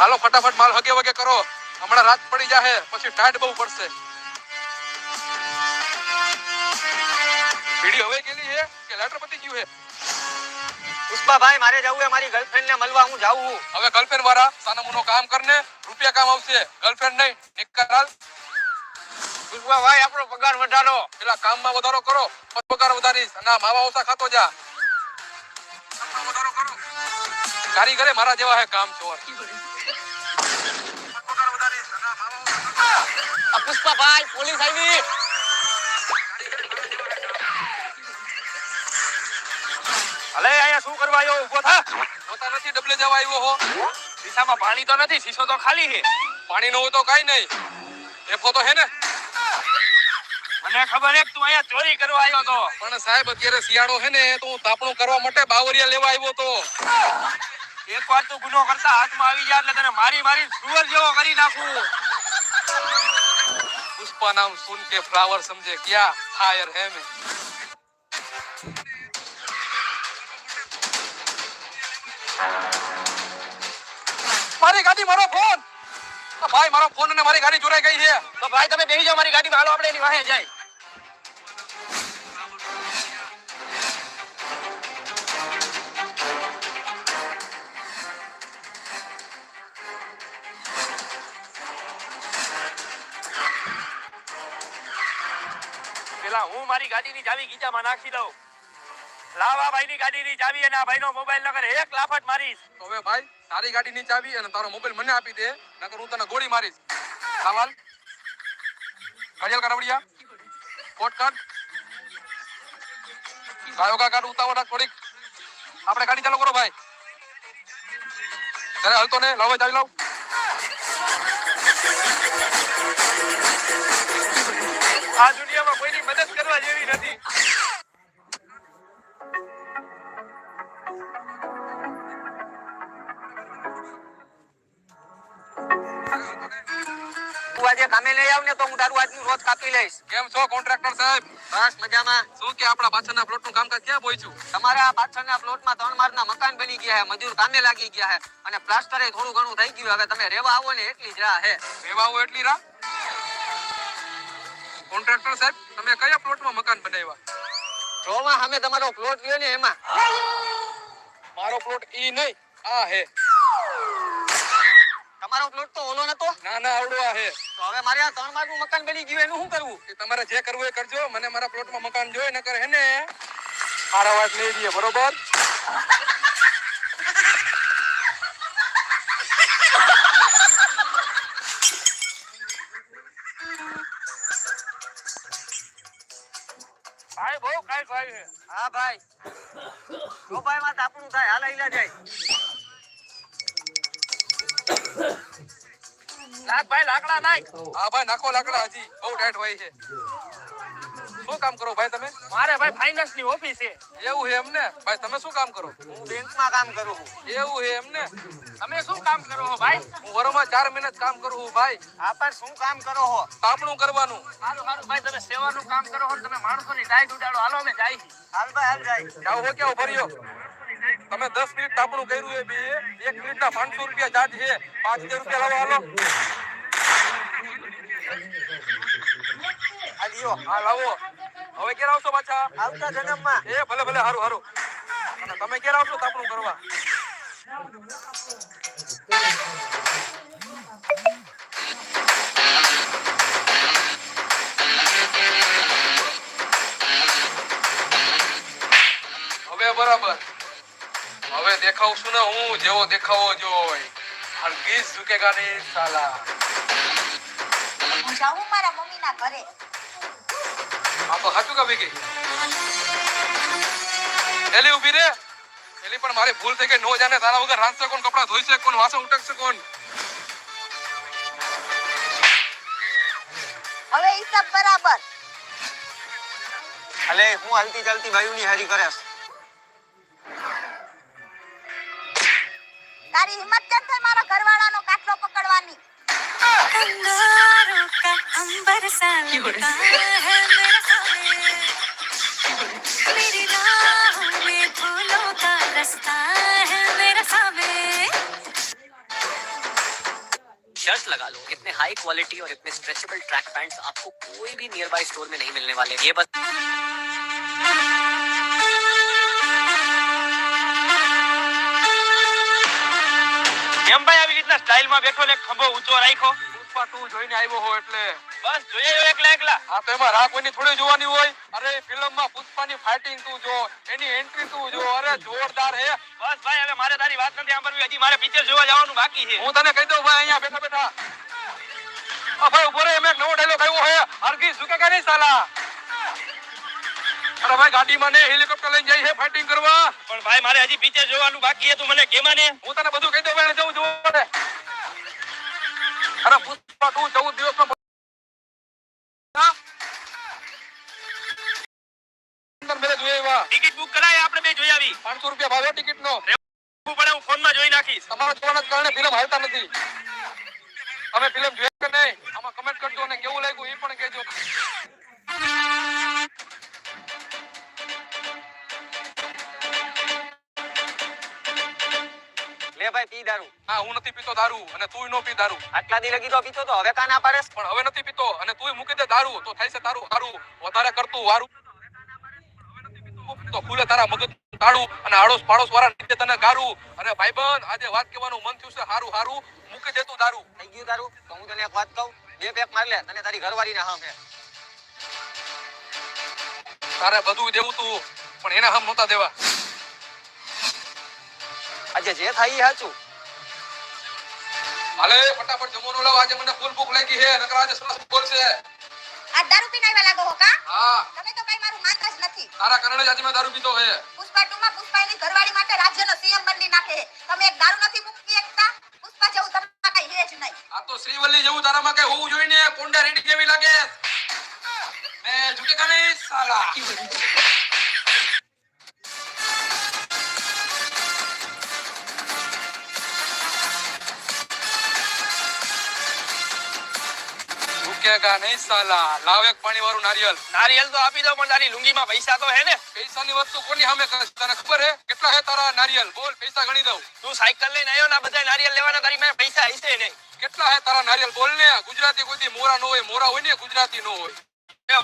હાલો ફટાફટ માલ હગે વગે કરો. હમણાં રાત પડી જાહે પછી ટાઈટ બહુ પડશે. પીડી હવે ગયેલી હે કે લેટર પતી ગયું હે? પુષ્પાભાઈ મારે જવું હે મારી ગર્લફ્રેન્ડ ને મળવા હું જાઉં છું. હવે ગર્લફ્રેન્ડ વાળા સાનામુનો કામ કરને રૂપિયા કામ આવશે ગર્લફ્રેન્ડ નહીં પુષ્પા પુષ્પાભાઈ આપણો પગાર વધારો. પેલા કામમાં વધારો કરો પગાર વધારીશ. અને માવા ઓછા ખાતો જા. કામમાં વધારો કરો કારીગરે મારા જેવા હે કામ ચોર. પુષ્પાભાઈ પોલીસ આવી. અલે અહીંયા શું કરવા આવ્યો ઊભો થા. પોતા નથી ડબલે જવા આવ્યો હો. શીશામાં પાણી તો નથી શીશો તો ખાલી છે. પાણી નો તો કઈ નહીં. એફો તો હે ને. મને ખબર હે તું અહીંયા ચોરી કરવા આવ્યો તો. પણ સાહેબ અત્યારે શિયાળો હે ને તો હું તાપણું કરવા માટે બાવરિયા લેવા આવ્યો તો. એક વાર તો ગુનો કરતા હાથમાં આવી જાય એટલે તને મારી મારી સુવર જેવો કરી નાખું. પુષ્પા નામ સુન કે ફ્લાવર સમજે ક્યાં? ફાયર હે મેં. મારી ગાડી મારો ફોન. ભાઈ, મારો ફોન અને મારી ગાડી ચોરાઈ ગઈ છે. તો ભાઈ, તમે બેસી જાઓ, મારી ગાડીમાં હાલો, આપણે એની વાહે જાય. મારી ગાડીની ચાવી ગીચામાં નાખી દઉં. લાવા ભાઈની ગાડીની ચાવી અને આ ભાઈનો મોબાઈલ નગર એક લાફટ મારીશ. હવે ભાઈ, તારી ગાડીની ચાવી અને તારો મોબાઈલ મને આપી દે, નકર હું તને ગોળી મારીશ. સવાલ ઘડિયાળ કાઢવડિયા કોટ કાર્ડ ગાયોગા કાર્ડ ઉતાવળ થોડીક. આપણે ગાડી ચાલુ કરો ભાઈ. ત્યારે હલતો ને, લાવો, ચાવી લાવ. આ દુનિયામાં કોઈની મદદ કરવા જેવી નથી. આજે કામે લઈ આવ ને તો હું તારું આજનું રોજ કાપી લઈશ. કેમ છો કોન્ટ્રાક્ટર સાહેબ? બસ મજામાં. શું કે આપણા પાછળના પ્લોટનું કામકાજ ક્યાં પહોંચ્યું? તમારા પાછળના પ્લોટમાં ત્રણ માળના મકાન બની ગયા છે મજૂર કામે લાગી ગયા છે અને પ્લાસ્ટર થોડું ઘણું થઈ ગયું હવે તમે રહેવા આવો ને એટલી જ રાહ છે રહેવા આવો એટલી રા કોન્ટ્રાક્ટર સાહેબ તમે કયા પ્લોટમાં મકાન બનાવ્યા? જોમાં સામે તમારો પ્લોટ રહ્યો ને એમાં. મારો પ્લોટ ઈ નહીં આ હે. તમારો પ્લોટ તો ઓલો નતો? ના ના આવડો આ હે. તો હવે મારે આ ત્રણ માળનું મકાન બની ગયું એનું શું કરવું? એ તમારે જે કરવું એ કરજો મને મારા પ્લોટમાં મકાન જોઈએ કરે હે ને મારા વાત લઈ દઈએ બરોબર? ગોપાઈ માં તાપણું થાય. હાલ આઈલા જાય. લાગ ભાઈ લાકડા નાખ. હા ભાઈ નાખો લાકડા હજી. બહુ ટાઈટ હોય છે. શું કામ કરો ભાઈ તમે? મારે ભાઈ ફાઇનાન્સની ઓફિસ છે. એવું છે એમને? ભાઈ તમે શું કામ કરો? હું બેંકમાં કામ કરું છું. એવું છે એમને? તમે શું કામ કરો છો ભાઈ? હું વરોમાં ચાર મહિના કામ કરું છું ભાઈ. આ પણ શું કામ કરો છો? તાપણું કરવાનું. સારું સારું ભાઈ તમે સેવાનું કામ કરો છો તમે માણસો ની ટાઈટ ઉડાડો. હાલો અમે જાય હાલ ભાઈ હાલ જાય જાવ હો કેવો ભર્યો તમે દસ મિનિટ તાપણું કર્યું એ બે. એક મિનિટના પાંચસો રૂપિયા ચાર્જ છે. પાંચ હજાર રૂપિયા લાવો હાલો. આ લ્યો. હા લાવો. હવે ઘેર આવશો પાછા. આવતા જન્મમાં. એ ભલે ભલે હારું હારું. તમે ઘેર આવશો તાપણું કરવા. હવે બરાબર. હવે દેખાવશું ને હું જેવો દેખાવો જોઈ હરગીઝ ઝુકેગા નહીં સાલા. હું જાઉં મારા મમ્મીના ઘરે. તો હાચું કે ભેગી એલી ઊભી રે. એલી પણ મારી ભૂલ થઈ ગઈ. નો જાને તારા વગર રાંધશે કોણ કપડા ધોઈશે કોણ વાસો ઉટકશે કોણ? હવે હિસાબ બરાબર. અલે હું હાલતી ચાલતી ભાઈઓ ની હારી કરે તારી હિંમત કેમ થઈ મારો ઘરવાળાનો કાટલો પકડવાની? અંગારો કા અંબર सा फूलों का रास्ता है मेरे सामने शर्त लगा लो इतने हाई क्वालिटी और इतने स्ट्रेचेबल ट्रैक पैंट्स आपको कोई भी नियर बाय स्टोर में नहीं मिलने वाले ये बस કેમ ભાઈ આવી રીતના સ્ટાઇલમાં બેઠો ને ખંભો ઊંચો રાખ્યો ટુ જોઈને આવ્યો હો એટલે. બસ જોઈએ જો એકલા એકલા. હા તો એમાં રાહ કોઈની થોડી જોવાની હોય? અરે ફિલ્મમાં પુષ્પાની ફાઇટિંગ તું જો એની એન્ટ્રી તું જો અરે જોરદાર હે. બસ ભાઈ હવે મારે તારી વાત નથી સાંભળવી. હજી મારે પિક્ચર જોવા જવાનું બાકી છે. હું તને કહી દઉં ભાઈ અહીંયા બેઠા બેઠા. આ ભાઈ ઊભો રે મેં એક નવો ડાયલોગ આવ્યો હે અરગી સુકે કે નહીં સાલા? અરે ભાઈ ગાડીમાં ને હેલિકોપ્ટર લઈને જાય છે ફાઇટિંગ કરવા. પણ ભાઈ મારે હજી પિક્ચર જોવાનું બાકી છે. તું મને કેમાં ને? હું તને બધું કહી દઉં ભાઈ જવું જોવા. અરે તું ચૌદ આવ્યા ટિકિટ બુક કરાય આપણે બે જોઈ આવી. પાંચસો રૂપિયા ભાવે ટિકિટ નો. હું પણ હું ફોનમાં જોઈ નાખીશ. તમારા જોવાના કારણે ફિલ્મ હાલતા નથી. અમે ફિલ્મ જોઈએ કે નહીં? આમાં કમેન્ટ કરજો અને કેવું લાગ્યું એ પણ કહેજો. લે ભાઈ પી દારૂ. હા હું નથી પીતો દારૂ અને તું નો પી દારૂ. આટલા દી લગી તો પીતો તો હવે કાના પણ હવે નથી પીતો અને તું મૂકી દે દારૂ તો થાય છે તારું હારું. વધારે કરતું વારું. તો ખુલે તારા મગજ તાળું અને આડોશ પાડોશ વાળા નીચે તને ગારું. અને ભાઈબંધ આજે વાત કહેવાનું મન થયું છે હારું હારું. મૂકી દે તું દારૂ. થઈ ગયું તારું? તો હું તને એક વાત કહું બે પેક માર લે તને તારી ઘરવાળી ના હમ. તારે બધું દેવું તું પણ એને હમ નહોતા દેવા. આજે જે થાય એ સાચું. હાલે ફટાફટ જમવાનું લાવ. આજે મને ફૂલ ભૂખ લાગી હે નકર આજે સરસ બોલશે આ દારૂ પીને આવ્યા લાગો હો કા? હા. તમે તો કઈ મારું માનતા જ નથી. તારા કારણે જ આજે મેં દારૂ પીતો હે પુષ્પા ટુ માં પુષ્પા એની ઘરવાળી માટે રાજ્યનો સીએમ બદલી નાખે તમે એક દારૂ નથી મૂકી એકતા? પુષ્પા જેવું તમારા કઈ હે જ નહીં. આ તો શ્રીવલ્લી જેવું તારામાં કઈ હોવું જોઈએ ને. કોંડા રેડી કેવી લાગે? મેં ઝૂકે નહીં સાલા. ઝુકેગા નહીં સાલા. લાવ એક પાણી વાળું નારિયેલ. નારિયેલ તો આપી દો પણ તારી લુંગીમાં પૈસા તો હે ને. પૈસાની વસ્તુ કોની સામે કરે? તને ખબર હે? કેટલા હે તારા નારિયેલ? બોલ પૈસા ગણી દઉં. તું સાયકલ લઈને આવ્યો ને બધા નારિયેલ લેવાના તારી પાસે પૈસા હશે નહીં. કેટલા હે તારા નારિયેલ? બોલ ને. ગુજરાતી કોઈ દી મોરા નો હોય મોરા હોય ને ગુજરાતી નો હોય.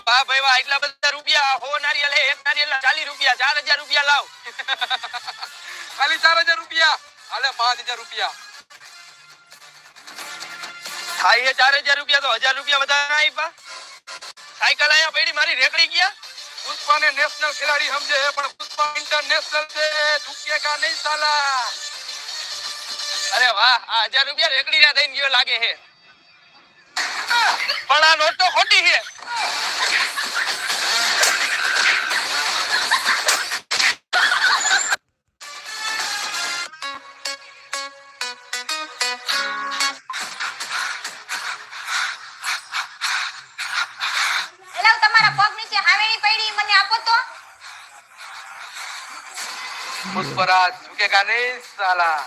વાહ ભાઈ વાહ એટલા બધા રૂપિયા હો નારિયેલ હે એક નારિયેલ ચાલીસ રૂપિયા ચાર હજાર રૂપિયા લાવ. ખાલી ચાર હજાર રૂપિયા. હાલે પાંચ હજાર રૂપિયા. થાય ચાર હજાર રૂપિયા તો હજાર રૂપિયા વધારે આપ્યા સાયકલ અહીંયા પડી મારી રેકડી ગયા પુષ્પાને નેશનલ ખેલાડી સમજે પણ પુષ્પા ઇન્ટરનેશનલ છે. ઝુકેગા નહીં સાલા? અરે વાહ આ હજાર રૂપિયા રેકડી ના થઈને ગયો લાગે છે. પણ આ નોટ તો ખોટી છે. પુષ્પરાજ ઝુકેગા નહીં સાલા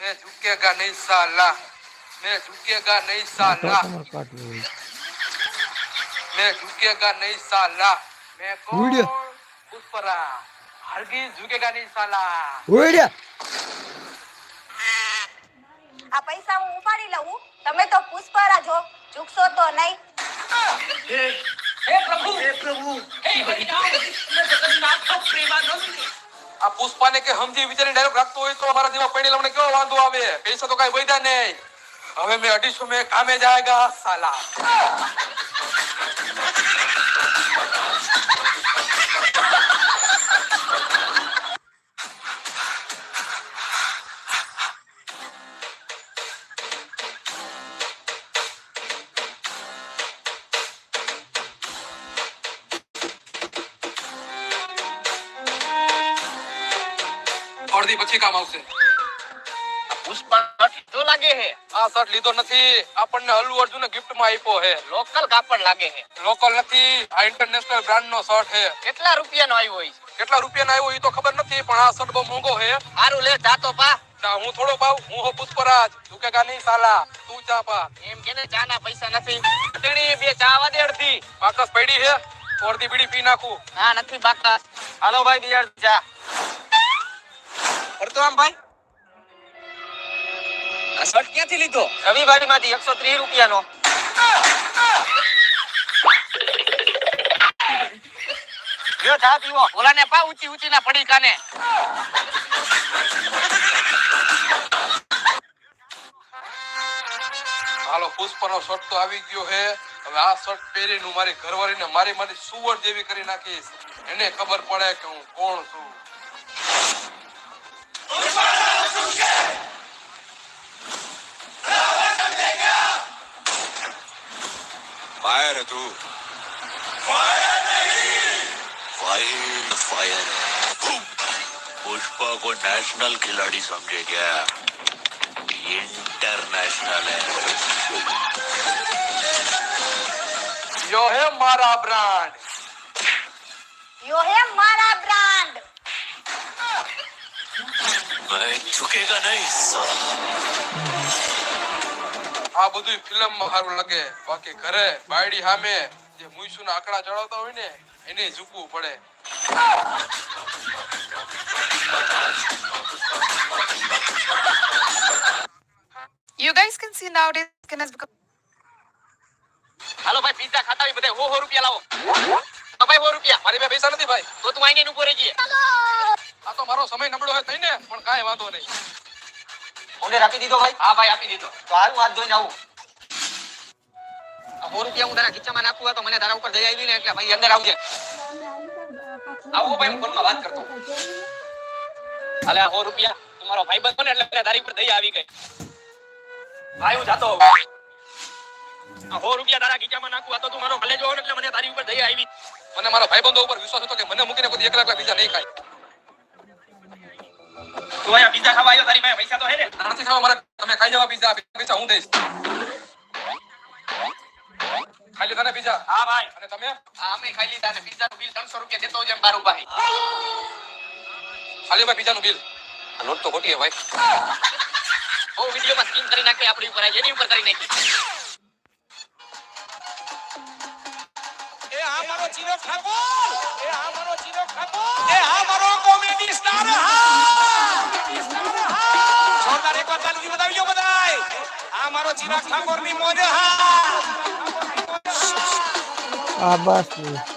मैं झुकेगा नहीं साला मैं झुकेगा नहीं साला मैं झुकेगा नहीं साला मैं कौन पुष्पराज हरगिज झुकेगा नहीं साला આ પૈસા હું ઉપાડી લઉં તમે તો પુષ્પરા જો ઝૂકશો તો નહીં આ પુષ્પાને કે સમજી વિચારી ડાયરેક્ટ રાખતો હોય તો અમારા જેવા પૈણી લમને કેવો વાંધો આવે? પૈસા તો કઈ વધ્યા નહીં. હવે મેં અઢીસો મેં કામે જાયગા, સાલા. પછી કામ આવશે. પુષ્પા તો લાગે છે આ શર્ટ લીધો નથી. આપણને અલ્લુ અર્જુન ગિફ્ટમાં આપ્યો છે લોકલ કાપડ લાગે છે લોકલ નથી. આ ઇન્ટરનેશનલ બ્રાન્ડ નો શર્ટ છે કેટલા રૂપિયાનો આવ્યો છે? કેટલા રૂપિયાનો આવ્યો એ તો ખબર નથી પણ આ શર્ટ બહુ મોંઘો છે સારું લે જાતો પા. ચા હું થોડો પાવ હું હો પુષ્પરાજ. ઝુકેગા નહીં સાલા. તું ચા પા. એમ કે ચા ના પૈસા નથી. તેણી બે ચા આવા દે અડધી. બાકસ પડી છે અડધી બીડી પી નાખું. ના નથી બાકા હાલો ભાઈ ચા કરતો આમ ભાઈ? આ શર્ટ ક્યાંથી લીધો? રવિવારી એકસો ત્રીસ રૂપિયાનો. તો આવી ગયો હે. હવે આ શર્ટ પહેરીને હું મારી ઘરવાળીને મારી મારી સુવર જેવી કરી નાખીશ. એને ખબર પડે કે હું કોણ છું. फायर है तू। फायर नहीं। Fire fire. है पुष्पा को नेशनल खिलाड़ी समझे क्या? इंटरनेशनल है। यो है मारा ब्रांड। यो है मारा ब्रांड। मैं झुकेगा नहीं साला આ બધું ફિલ્મ માં સારું લાગે બાકી ઘરે બાયડી સામે જે મુઈસુ ના આંકડા ચડાવતા હોય ને એને ઝૂકવું પડે You guys can see nowadays skin has become હાલો ભાઈ પિઝા ખાતા હોય બધા હો હો રૂપિયા લાવો હા ભાઈ હો રૂપિયા મારી પાસે પૈસા નથી ભાઈ તો તું આઈને ઉભો રહેજે આ તો મારો સમય નબળો હોય થઈને પણ કાંઈ વાંધો નહીં. ઓર્ડર આપી દીધો ભાઈ? હા ભાઈ આપી દીધો. તો હારું હાથ ધોઈને આવું. આ સો રૂપિયા હું તારા ખીચામાં નાખું તો મને તારા ઉપર દયા આવી ને એટલે ભાઈ અંદર આવજે. આવો ભાઈ હું ફોનમાં વાત કરતો અલ્યા સો રૂપિયા તમારો ભાઈ બંધ બને એટલે તારી ઉપર દયા આવી ગઈ. ભાઈ હું જાતો. સો રૂપિયા તારા ખીચામાં નાખું તું મારો ભલે જોવો એટલે મને તારી ઉપર દયા આવી. મને મારા ભાઈબંધો ઉપર વિશ્વાસ હતો કે મને મૂકીને કોઈ એકલા એકલા બીજા નહીં ખાય. તું અહીંયા પીઝા ખાવા આવ્યો તારી પાસે? પૈસા તો હે ને? નથી ખાવા મારે તમે ખાઈ જવા પીઝા પૈસા હું દઈશ. ખાઈ લીધા ને પીઝા હા ભાઈ. અને તમે? આ અમે ખાઈ લીધા ને પીઝા નું બિલ ત્રણસો રૂપિયા દેતો જેમ બારું ભાઈ. ખાલી ભાઈ પીઝાનું બિલ આ નોટ તો ખોટી હે ભાઈ. વિડિયો વિડીયોમાં સ્કીમ કરી નાખે આપણી ઉપર આવી, એની ઉપર કરી નાખી. એ આ મારો ચીરો ઠાકોર! એ આ મારો ચીરો ઠાકોર! એ આ મારો કોમેડી સ્ટાર હા! ચિરાગ ઠાકોર બસ